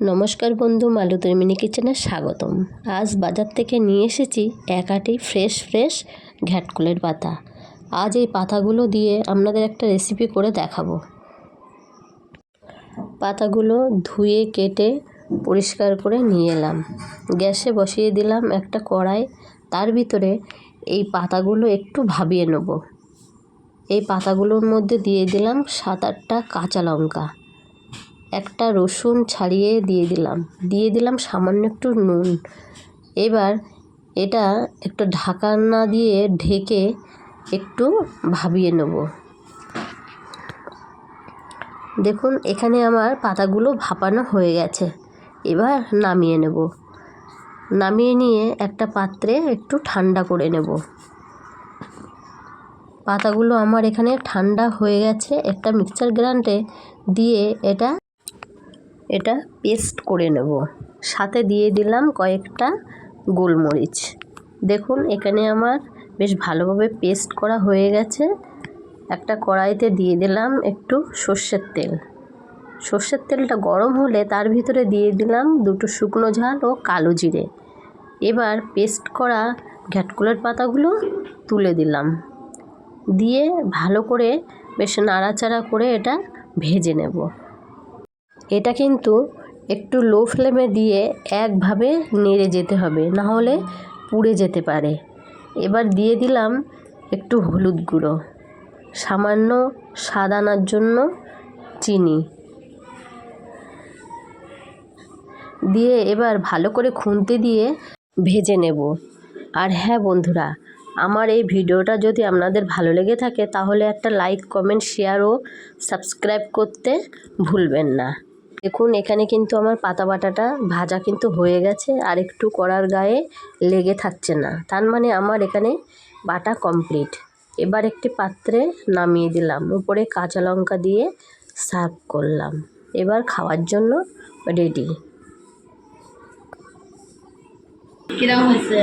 নমস্কার বন্ধু মালুতের মিনি কিচেনে স্বাগতম। আজ বাজার থেকে নিয়ে এসেছি এক আটি ফ্রেশ ফ্রেশ ঘ্যাটকুলের পাতা। আজ এই পাতাগুলো দিয়ে আপনাদের একটা রেসিপি করে দেখাবো। পাতাগুলো ধুয়ে, কেটে, পরিষ্কার করে নিয়ে এলাম। গ্যাসে বসিয়ে দিলাম একটা কড়াই। তার ভিতরে এই পাতাগুলো একটু ভাবিয়ে নেব। এই পাতাগুলোর মধ্যে দিয়ে দিলাম সাত আটটা কাঁচা লঙ্কা। একটা রসুন ছাড়িয়ে দিয়ে দিলাম। দিয়ে দিলাম সামান্য একটু নুন। এবার এটা একটু ঢাকা না দিয়ে ঢেকে একটু ভাবিয়ে নেব। দেখুন, এখানে আমার পাতাগুলো ভাপানো হয়ে গেছে। এবার নামিয়ে নেব। নামিয়ে নিয়ে একটা পাত্রে একটু ঠান্ডা করে নেব। পাতাগুলো আমার এখানে ঠান্ডা হয়ে গেছে। একটা মিক্সার গ্রাইন্ডে দিয়ে এটা এটা পেস্ট করে নেব। সাথে দিয়ে দিলাম কয়েকটা গোলমরিচ। দেখুন, এখানে আমার বেশ ভালোভাবে পেস্ট করা হয়ে গেছে। একটা কড়াইতে দিয়ে দিলাম একটু সর্ষের তেল। সর্ষের তেলটা গরম হলে তার ভিতরে দিয়ে দিলাম দুটো শুকনো ঝাল ও কালো জিরে। এবার পেস্ট করা ঘ্যাটকুলের পাতাগুলো তুলে দিলাম। দিয়ে ভালো করে বেশ নাড়াচাড়া করে এটা ভেজে নেব। এটা কিন্তু একটু লো ফ্লেমে দিয়ে একভাবে নেড়ে যেতে হবে, না হলে পুড়ে যেতে পারে। এবার দিয়ে দিলাম একটু হলুদ গুঁড়ো, সামান্য স্বাদ আনার জন্য চিনি। দিয়ে এবার ভালো করে খুন্তি দিয়ে ভেজে নেব। আর হ্যাঁ বন্ধুরা, আমার এই ভিডিওটা যদি আপনাদের ভালো লেগে থাকে, তাহলে একটা লাইক কমেন্ট শেয়ার ও সাবস্ক্রাইব করতে ভুলবেন না। দেখুন, এখানে কিন্তু আমার পাতা বাটাটা ভাজা কিন্তু হয়ে গেছে, আর একটু কড়ার গায়ে লেগে থাকছে না। তার মানে আমার এখানে বাটা কমপ্লিট এবার একটি পাত্রে নামিয়ে দিলাম, উপরে কাঁচা লঙ্কা দিয়ে সার্ভ করলাম। এবার খাওয়ার জন্য রেডি কিরম হয়েছে?